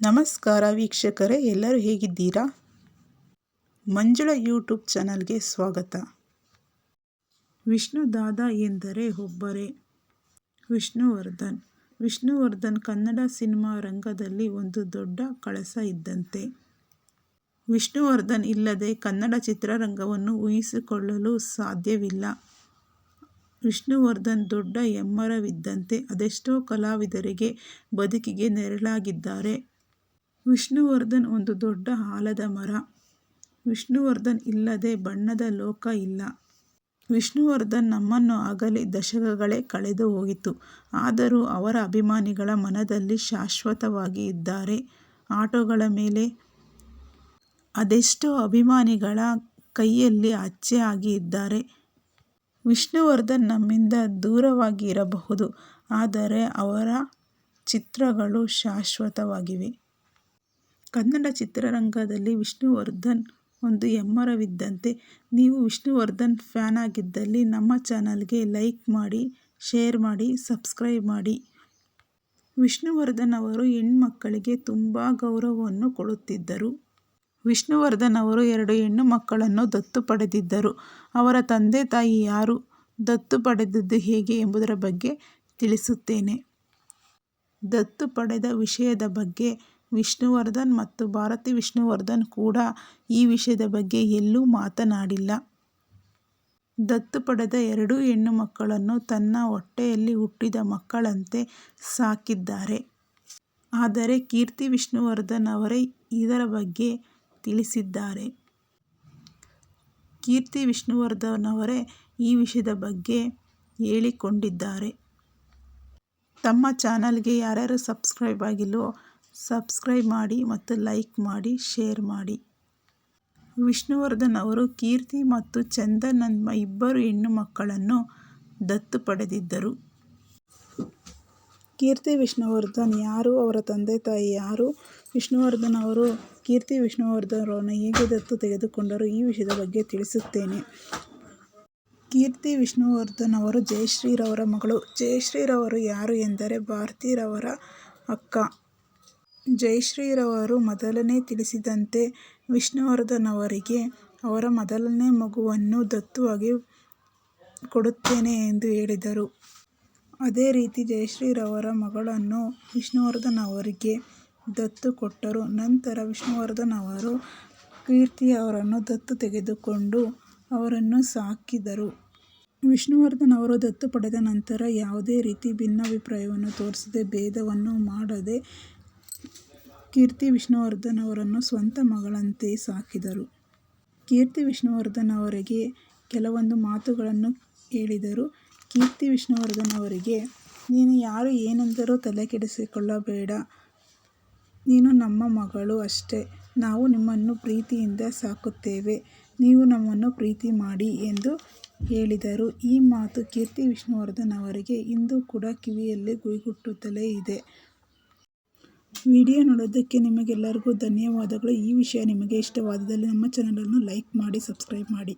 ನಮಸ್ಕಾರ ವೀಕ್ಷಕರೇ, ಎಲ್ಲರೂ ಹೇಗಿದ್ದೀರಾ? ಮಂಜುಳ ಯೂಟ್ಯೂಬ್ ಚಾನಲ್ಗೆ ಸ್ವಾಗತ. ವಿಷ್ಣು ದಾದಾ ಎಂದರೆ ಒಬ್ಬರೇ. ವಿಷ್ಣುವರ್ಧನ್. ವಿಷ್ಣುವರ್ಧನ್ ಕನ್ನಡ ಸಿನಿಮಾ ರಂಗದಲ್ಲಿ ಒಂದು ದೊಡ್ಡ ಕಳಸ ಇದ್ದಂತೆ. ವಿಷ್ಣುವರ್ಧನ್ ಇಲ್ಲದೆ ಕನ್ನಡ ಚಿತ್ರರಂಗವನ್ನು ಊಹಿಸಿಕೊಳ್ಳಲು ಸಾಧ್ಯವಿಲ್ಲ. ವಿಷ್ಣುವರ್ಧನ್ ದೊಡ್ಡ ಹೆಮ್ಮರವಿದ್ದಂತೆ ಅದೆಷ್ಟೋ ಕಲಾವಿದರಿಗೆ ಬದುಕಿಗೆ ನೆರಳಾಗಿದ್ದಾರೆ. ವಿಷ್ಣುವರ್ಧನ್ ಒಂದು ದೊಡ್ಡ ಆಲದ ಮರ. ವಿಷ್ಣುವರ್ಧನ್ ಇಲ್ಲದೆ ಬಣ್ಣದ ಲೋಕ ಇಲ್ಲ. ವಿಷ್ಣುವರ್ಧನ್ ನಮ್ಮನ್ನು ಆಗಲಿ ದಶಕಗಳೇ ಕಳೆದು ಹೋಗಿತು ಆದರೂ ಅವರ ಅಭಿಮಾನಿಗಳ ಮನದಲ್ಲಿ ಶಾಶ್ವತವಾಗಿ ಇದ್ದಾರೆ. ಆಟೋಗಳ ಮೇಲೆ ಅದೆಷ್ಟೋ ಅಭಿಮಾನಿಗಳ ಕೈಯಲ್ಲಿ ಅಚ್ಚೆ ಆಗಿ ಇದ್ದಾರೆ. ವಿಷ್ಣುವರ್ಧನ್ ನಮ್ಮಿಂದ ದೂರವಾಗಿ ಇರಬಹುದು. ಆದರೆ ಅವರ ಚಿತ್ರಗಳು ಶಾಶ್ವತವಾಗಿವೆ. ಕನ್ನಡ ಚಿತ್ರರಂಗದಲ್ಲಿ ವಿಷ್ಣುವರ್ಧನ್ ಒಂದು ಹೆಮ್ಮರವಿದ್ದಂತೆ. ನೀವು ವಿಷ್ಣುವರ್ಧನ್ ಫ್ಯಾನ್ ಆಗಿದ್ದಲ್ಲಿ ನಮ್ಮ ಚಾನಲ್ಗೆ ಲೈಕ್ ಮಾಡಿ, ಶೇರ್ ಮಾಡಿ, ಸಬ್ಸ್ಕ್ರೈಬ್ ಮಾಡಿ. ವಿಷ್ಣುವರ್ಧನ್ ಅವರು ಹೆಣ್ಮಕ್ಕಳಿಗೆ ತುಂಬ ಗೌರವವನ್ನು ಕೊಡುತ್ತಿದ್ದರು. ವಿಷ್ಣುವರ್ಧನ್ ಅವರು ಎರಡು ಹೆಣ್ಣು ಮಕ್ಕಳನ್ನು ದತ್ತು ಪಡೆದಿದ್ದರು. ಅವರ ತಂದೆ ತಾಯಿ ಯಾರು, ದತ್ತು ಪಡೆದದ್ದು ಹೇಗೆ ಎಂಬುದರ ಬಗ್ಗೆ ತಿಳಿಸುತ್ತೇನೆ. ದತ್ತು ಪಡೆದ ವಿಷಯದ ಬಗ್ಗೆ ವಿಷ್ಣುವರ್ಧನ್ ಮತ್ತು ಭಾರತಿ ವಿಷ್ಣುವರ್ಧನ್ ಕೂಡ ಈ ವಿಷಯದ ಬಗ್ಗೆ ಎಲ್ಲೂ ಮಾತನಾಡಿಲ್ಲ. ದತ್ತು ಪಡೆದ ಎರಡೂ ಹೆಣ್ಣು ಮಕ್ಕಳನ್ನು ತನ್ನ ಹೊಟ್ಟೆಯಲ್ಲಿ ಹುಟ್ಟಿದ ಮಕ್ಕಳಂತೆ ಸಾಕಿದ್ದಾರೆ. ಆದರೆ ಕೀರ್ತಿ ವಿಷ್ಣುವರ್ಧನ್ ಅವರೇ ಇದರ ಬಗ್ಗೆ ತಿಳಿಸಿದ್ದಾರೆ. ಕೀರ್ತಿ ವಿಷ್ಣುವರ್ಧನ್ ಅವರೇ ಈ ವಿಷಯದ ಬಗ್ಗೆ ಹೇಳಿಕೊಂಡಿದ್ದಾರೆ. ತಮ್ಮ ಚಾನಲ್ಗೆ ಯಾರ್ಯಾರು ಸಬ್ಸ್ಕ್ರೈಬ್ ಆಗಿಲ್ವೋ ಸಬ್ಸ್ಕ್ರೈಬ್ ಮಾಡಿ ಮತ್ತು ಲೈಕ್ ಮಾಡಿ, ಶೇರ್ ಮಾಡಿ. ವಿಷ್ಣುವರ್ಧನ್ ಅವರು ಕೀರ್ತಿ ಮತ್ತು ಚಂದನ್ ಎಂಬ ಇಬ್ಬರು ಹೆಣ್ಣು ಮಕ್ಕಳನ್ನು ದತ್ತು ಪಡೆದಿದ್ದರು. ಕೀರ್ತಿ ವಿಷ್ಣುವರ್ಧನ್ ಯಾರು? ಅವರ ತಂದೆ ತಾಯಿ ಯಾರು? ವಿಷ್ಣುವರ್ಧನ್ ಅವರು ಕೀರ್ತಿ ವಿಷ್ಣುವರ್ಧನ್ ಅವರನ್ನು ಹೇಗೆ ದತ್ತು ತೆಗೆದುಕೊಂಡರು? ಈ ವಿಷಯದ ಬಗ್ಗೆ ತಿಳಿಸುತ್ತೇನೆ. ಕೀರ್ತಿ ವಿಷ್ಣುವರ್ಧನ್ ಅವರು ಜಯಶ್ರೀರವರ ಮಗಳು. ಜಯಶ್ರೀರವರು ಯಾರು ಎಂದರೆ ಭಾರತೀರವರ ಅಕ್ಕ. ಜಯಶ್ರೀರವರು ಮೊದಲನೇ ತಿಳಿಸಿದಂತೆ ವಿಷ್ಣುವರ್ಧನವರಿಗೆ ಅವರ ಮೊದಲನೇ ಮಗುವನ್ನು ದತ್ತುವಾಗಿ ಕೊಡುತ್ತೇನೆ ಎಂದು ಹೇಳಿದರು. ಅದೇ ರೀತಿ ಜಯಶ್ರೀರವರ ಮಗಳನ್ನು ವಿಷ್ಣುವರ್ಧನ್ ಅವರಿಗೆ ದತ್ತು ಕೊಟ್ಟರು. ನಂತರ ವಿಷ್ಣುವರ್ಧನ್ ಅವರು ಕೀರ್ತಿ ಅವರನ್ನು ದತ್ತು ತೆಗೆದುಕೊಂಡು ಅವರನ್ನು ಸಾಕಿದರು. ವಿಷ್ಣುವರ್ಧನ್ ಅವರು ದತ್ತು ಪಡೆದ ನಂತರ ಯಾವುದೇ ರೀತಿ ಭಿನ್ನಾಭಿಪ್ರಾಯವನ್ನು ತೋರಿಸದೆ ಭೇದವನ್ನು ಮಾಡದೆ ಕೀರ್ತಿ ವಿಷ್ಣುವರ್ಧನ್ ಅವರನ್ನು ಸ್ವಂತ ಮಗಳಂತೆ ಸಾಕಿದರು. ಕೀರ್ತಿ ವಿಷ್ಣುವರ್ಧನ್ ಅವರಿಗೆ ಕೆಲವೊಂದು ಮಾತುಗಳನ್ನು ಹೇಳಿದರು. ಕೀರ್ತಿ ವಿಷ್ಣುವರ್ಧನ್ ಅವರಿಗೆ, ನೀನು ಯಾರು ಏನೆಂದರೂ ತಲೆಕೆಡಿಸಿಕೊಳ್ಳಬೇಡ. ನೀನು ನಮ್ಮ ಮಗಳು ಅಷ್ಟೇ. ನಾವು ನಿಮ್ಮನ್ನು ಪ್ರೀತಿಯಿಂದ ಸಾಕುತ್ತೇವೆ. ನೀವು ನಮ್ಮನ್ನು ಪ್ರೀತಿ ಮಾಡಿ ಎಂದು ಹೇಳಿದರು. ಈ ಮಾತು ಕೀರ್ತಿ ವಿಷ್ಣುವರ್ಧನ್ ಅವರಿಗೆ ಇಂದು ಕೂಡ ಕಿವಿಯಲ್ಲಿ ಗುಯ್ಗುಟ್ಟುತ್ತಲೇ ಇದೆ. ವಿಡಿಯೋ ನೋಡೋದಕ್ಕೆ ನಿಮಗೆಲ್ಲರಿಗೂ ಧನ್ಯವಾದಗಳು. ಈ ವಿಷಯ ನಿಮಗೆ ಇಷ್ಟವಾದಲ್ಲಿ ನಮ್ಮ ಚಾನಲನ್ನು ಲೈಕ್ ಮಾಡಿ ಸಬ್ಸ್ಕ್ರೈಬ್ ಮಾಡಿ.